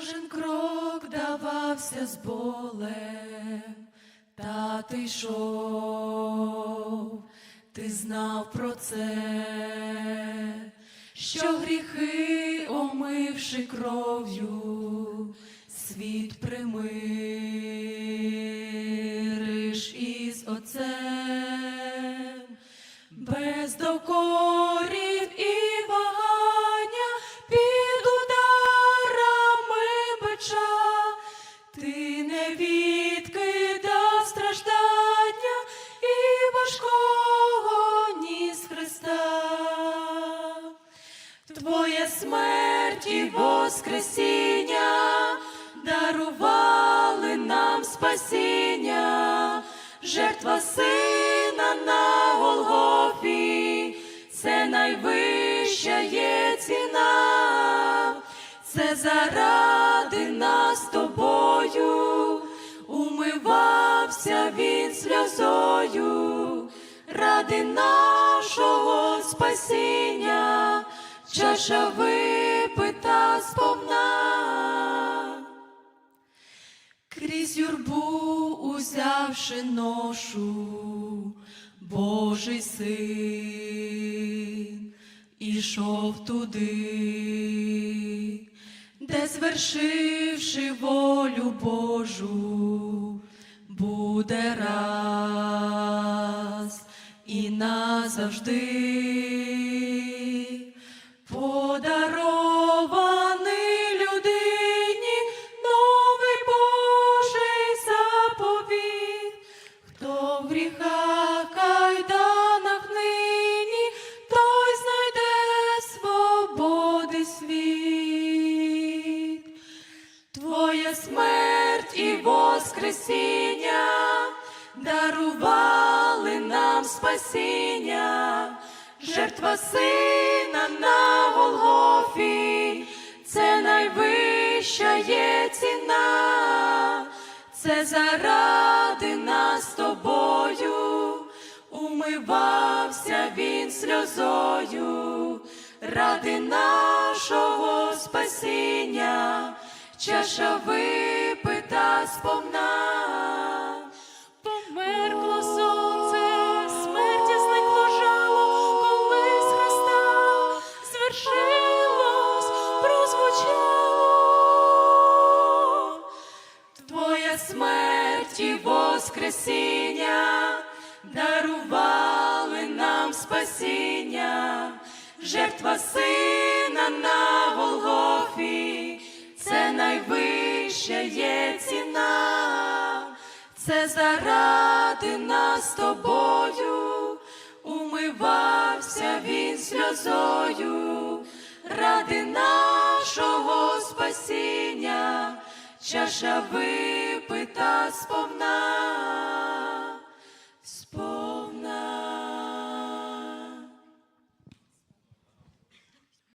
Кожен крок давався з болем, та ти йшов, ти знав про це, що гріхи, омивши кров'ю, світ примириш із Отцем, без докорів і воскресіння дарували нам спасіння, жертва сина на Голгофі, це найвища є ціна, це заради нас тобою, умивався він сльозою, ради нашого спасіння, чаша випита Крізь юрбу узявши ношу, Божий син ішов туди, де звершивши волю Божу, буде раз і назавжди смерть і воскресіння дарували нам спасіння, жертва сина на Голгофі, це найвища є ціна, це заради нас тобою, умивався він сльозою, ради нашого спасіння, чаша випита сповна. Померкло сонце, смерті зникло жало, коли з Христа звершилось, прозвучало. Твоя смерть і воскресіння дарували нам спасіння, жертва сина на Голгофі, це найвища є це заради нас тобою, умивався він сльозою, ради нашого спасіння, чаша випита сповна.